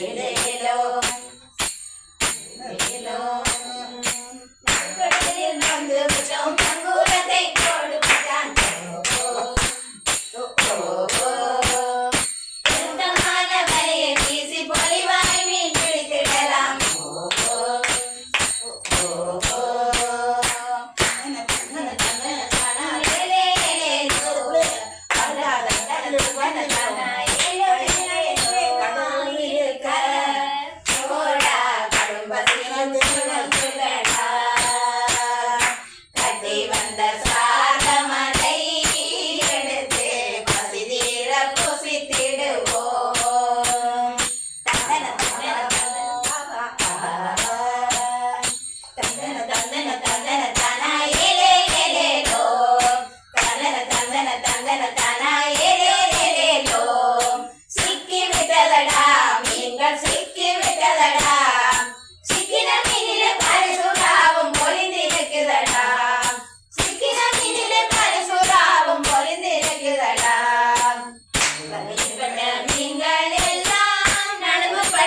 Amen.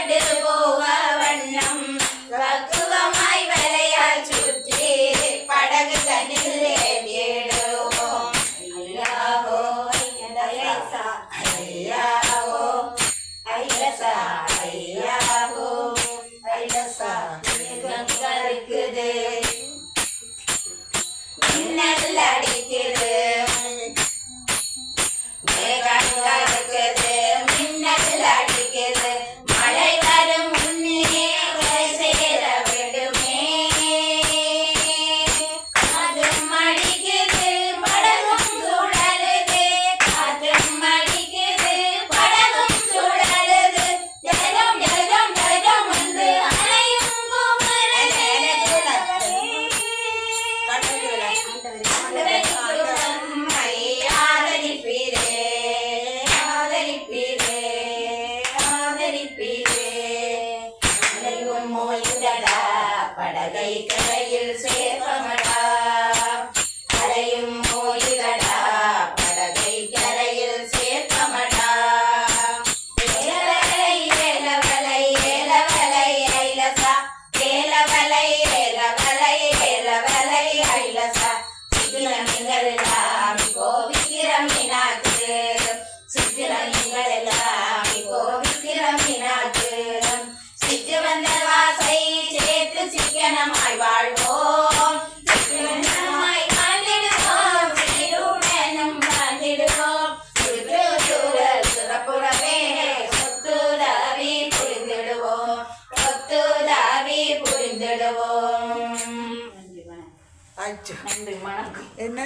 birthday படகை கரையில் செய் என்ன?